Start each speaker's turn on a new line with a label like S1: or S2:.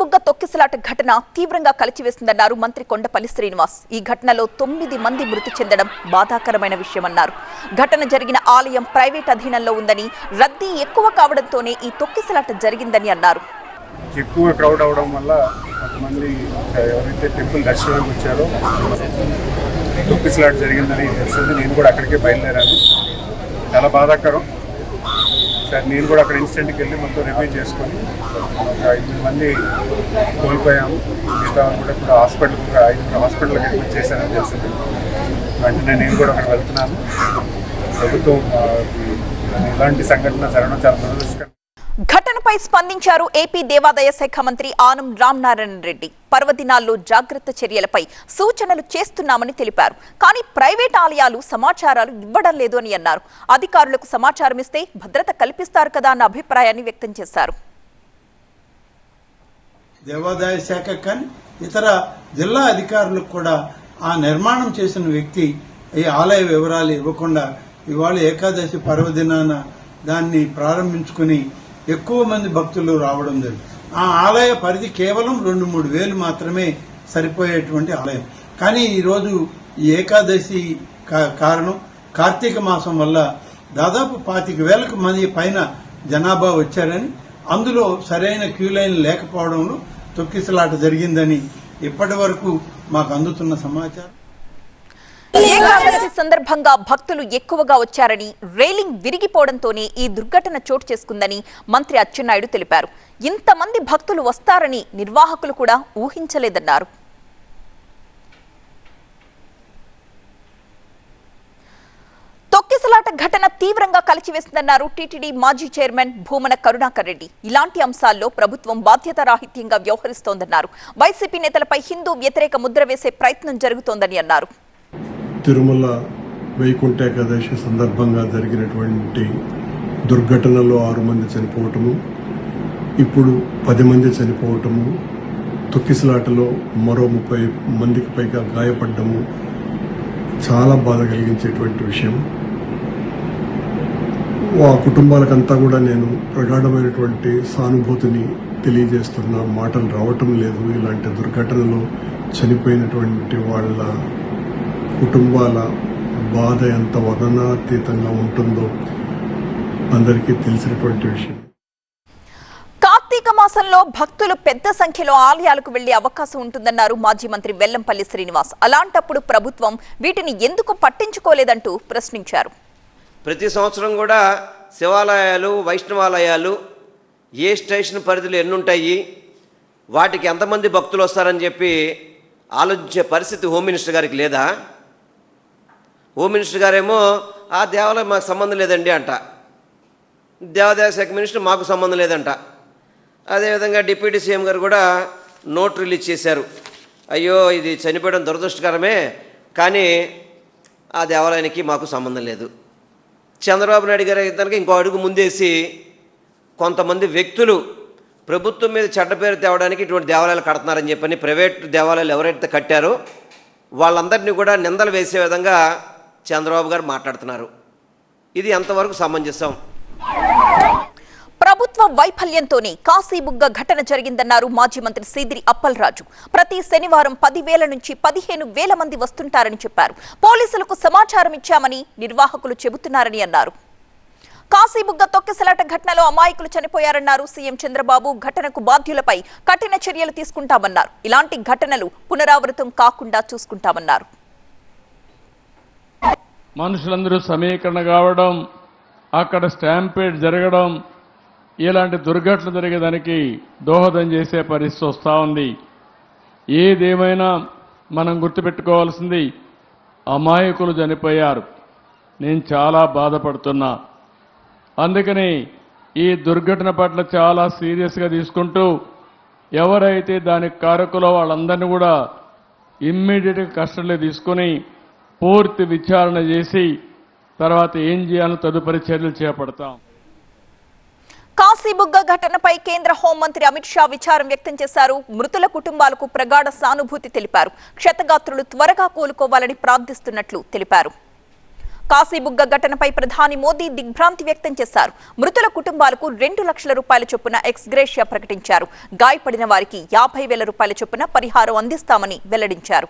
S1: బుగ్గ తొక్కిసలాట ఘటన తీవ్రంగా కలిచివేసిందన్నారు మంత్రి కొండపల్లి శ్రీనివాస్. ఈ ఘటనలో తొమ్మిది మంది మృతి చెందడం బాధాకరమైన విషయమన్నారు. ఘటన జరిగిన ఆలయం ప్రైవేట్ అధీనంలో ఉందని రద్దీ ఎక్కువ కావడంతోనే ఈ తొక్కిసలాట జరిగిందని అన్నారు.
S2: ఎక్కువ క్రౌడ్ అవడం వల్ల కొంతమంది ఎవరైతే టెంపుల్ దర్శనానికి వచ్చారో తొక్కిసలాట జరిగిందని తెలిసింది నేను కూడా అక్కడికే బయలుదేరాను. చాలా బాధాకరం. సార్ నేను కూడా అక్కడ ఇన్సిడెంట్కి వెళ్ళి మొత్తం రివ్యూ చేసుకొని ఒక ఐదు మంది కోల్పోయాము. మిగతా కూడా ఇప్పుడు హాస్పిటల్ కూడా ఐదు హాస్పిటల్కి అడ్మిట్ చేశానని తెలిసింది. వెంటనే నేను కూడా అక్కడ వెళ్తున్నాను. ప్రభుత్వం ఇలాంటి సంఘటన జరగడం చాలా దురదృష్టం
S1: ఘటనపై స్పందించారు ఏపీ దేవాదాయ శాఖ మంత్రి ఆనం రామనారాయణ రెడ్డి. పర్వదినాల్లో జాగ్రత్త చర్యలపై సూచనలు చేస్తున్నామని తెలిపారు. కానీ ప్రైవేట్ ఆలయాలు సమాచారాలు ఇవ్వడం లేదు అని అన్నారు. అధికారులకు సమాచారం ఇస్తే భద్రత కల్పిస్తారు కదా అన్న అభిప్రాయాన్ని వ్యక్తం చేశారు.
S3: దేవాదాయ శాఖ కానీ ఇతర జిల్లా అధికారులకు కూడా ఆ నిర్మాణం చేసిన వ్యక్తి ఈ ఆలయ వివరాలు ఇవ్వకుండా ఇవాళ ఏకాదశి పర్వదినాన దాన్ని ప్రారంభించుకుని ఎక్కువ మంది భక్తులు రావడం జరిగింది ఆ ఆలయ పరిధి కేవలం రెండు మూడు వేలు మాత్రమే సరిపోయేటువంటి ఆలయం. కానీ ఈరోజు ఈ ఏకాదశి కా- కారణం కార్తీక మాసం వల్ల దాదాపు పాతిక వేలకు మంది పైన జనాభా వచ్చారని అందులో సరైన క్యూ లైన్ లేకపోవడంలో తొక్కిసలాట జరిగిందని ఇప్పటి వరకు మాకు అందుతున్న సమాచారం.
S1: ఏకాదశి సందర్భంగా భక్తులు ఎక్కువగా వచ్చారని రైలింగ్ విరిగిపోవడంతోనే ఈ దుర్ఘటన చోటు చేసుకుందని మంత్రి అచ్చెన్నాయుడు తెలిపారు. ఇంతమంది భక్తులు వస్తారని నిర్వాహకులు కూడా ఊహించలేదన్నారు. తొక్కిసలాట ఘటన తీవ్రంగా కలిచివేసిందన్నారు టీటీడీ మాజీ చైర్మన్ భూమన కరుణాకర్ రెడ్డి. ఇలాంటి అంశాల్లో ప్రభుత్వం బాధ్యతారాహిత్యంగా వ్యవహరిస్తోందన్నారు. వైసీపీ నేతలపై హిందూ వ్యతిరేక ముద్ర వేసే ప్రయత్నం జరుగుతోందని అన్నారు.
S4: తిరుమల వైకుంఠ ఏకాదశి సందర్భంగా జరిగినటువంటి దుర్ఘటనలో ఆరు మంది చనిపోవటము ఇప్పుడు పది మంది చనిపోవటము తొక్కిసలాటలో మరో ముప్పై మందికి పైగా గాయపడ్డము చాలా బాధ కలిగించేటువంటి విషయం. ఆ కుటుంబాలకంతా కూడా నేను ప్రగాఢమైనటువంటి సానుభూతిని తెలియజేస్తున్న మాటలు రావటం లేదు. ఇలాంటి దుర్ఘటనలో చనిపోయినటువంటి వాళ్ళ కుటుంబాల బాధ ఎంత వదనాతీతంగా ఉంటుందో అందరికీ తెలిసినటువంటి విషయం.
S1: కార్తీక మాసంలో భక్తులు పెద్ద సంఖ్యలో ఆలయాలకు వెళ్ళే అవకాశం ఉంటుందన్నారు మాజీ మంత్రి వెల్లంపల్లి శ్రీనివాస్. అలాంటప్పుడు ప్రభుత్వం వీటిని ఎందుకు పట్టించుకోలేదంటూ ప్రశ్నించారు.
S5: ప్రతి సంవత్సరం కూడా శివాలయాలు వైష్ణవాలయాలు ఏ స్టేషన్ పరిధిలో ఎన్నుంటాయి వాటికి ఎంతమంది భక్తులు వస్తారని చెప్పి ఆలోచించే పరిస్థితి హోమ్ మినిస్టర్ గారికి లేదా? హోమ్ మినిస్టర్ గారేమో ఆ దేవాలయం మాకు సంబంధం లేదండి అంట. దేవాదాయ శాఖ మినిస్టర్ మాకు సంబంధం లేదంట. అదేవిధంగా డిప్యూటీ సీఎం గారు కూడా నోట్ రిలీజ్ చేశారు. అయ్యో ఇది చనిపోయడం దురదృష్టకరమే కానీ ఆ దేవాలయానికి మాకు సంబంధం లేదు. చంద్రబాబు నాయుడు గారు దానికి ఇంకో అడుగు ముందేసి కొంతమంది వ్యక్తులు ప్రభుత్వం మీద చెడ్డ పేరు తేవడానికి ఇటువంటి దేవాలయాలు కడుతున్నారని చెప్పని ప్రైవేట్ దేవాలయాలు ఎవరైతే కట్టారో వాళ్ళందరినీ కూడా నిందలు వేసే విధంగా చంద్రబాబు గారు మాట్లాడుతున్నారు. ఇది ఎంతవరకు సమంజసం?
S1: ప్రభుత్వ వైఫల్యంతోనే కాశీబుగ్గ ఘటన జరిగిందన్నారు మాజీ మంత్రి సీదిరి అప్పలరాజు. ప్రతి శనివారం పదివేల నుంచి పదిహేను వేల మంది వస్తుంటారని చెప్పారు. పోలీసులకు సమాచారం ఇచ్చామని నిర్వాహకులు చెబుతున్నారని అన్నారు. కాశీబుగ్గ తొక్కిసలాట ఘటనలో అమాయకులు చనిపోయారన్నారు సీఎం చంద్రబాబు. ఘటనకు బాధ్యులపై కఠిన చర్యలు తీసుకుంటామన్నారు. ఇలాంటి ఘటనలు పునరావృతం కాకుండా చూసుకుంటామన్నారు.
S6: మనుషులందరూ సమీకరణ కావడం అక్కడ స్టాంపేడ్ జరగడం ఇలాంటి దుర్ఘటనలు జరిగేదానికి దోహదం చేసే పరిస్థితి వస్తూ ఉంది. ఏదేమైనా మనం గుర్తుపెట్టుకోవాల్సింది అమాయకులు చనిపోయారు. నేను చాలా బాధపడుతున్నా. అందుకని ఈ దుర్ఘటన పట్ల చాలా సీరియస్గా తీసుకుంటూ ఎవరైతే దానికి కారకులో వాళ్ళందరినీ కూడా ఇమ్మీడియట్గా కస్టడీలో తీసుకొని పూర్తి విచారణ చేసి తర్వాత ఏం చేయాలో తదుపరి చర్యలు చేపడతాం.
S1: కాశీబుగ్గ ఘటనపై కేంద్ర హోంమంత్రి అమిత్ షా విచారం వ్యక్తం చేశారు. మృతుల కుటుంబాలకు ప్రగాఢ సానుభూతి తెలిపారు. క్షతగాత్రులు త్వరగా కోలుకోవాలని ప్రార్థిస్తున్నట్లు తెలిపారు. కాశీబుగ్గ ఘటనపై ప్రధాని మోదీ దిగ్భ్రాంతి వ్యక్తం చేశారు. మృతుల కుటుంబాలకు రెండు లక్షల రూపాయల చొప్పున ఎక్స్గ్రేషియా ప్రకటించారు. గాయపడిన వారికి యాభై వేల రూపాయల చొప్పున పరిహారం అందిస్తామని వెల్లడించారు.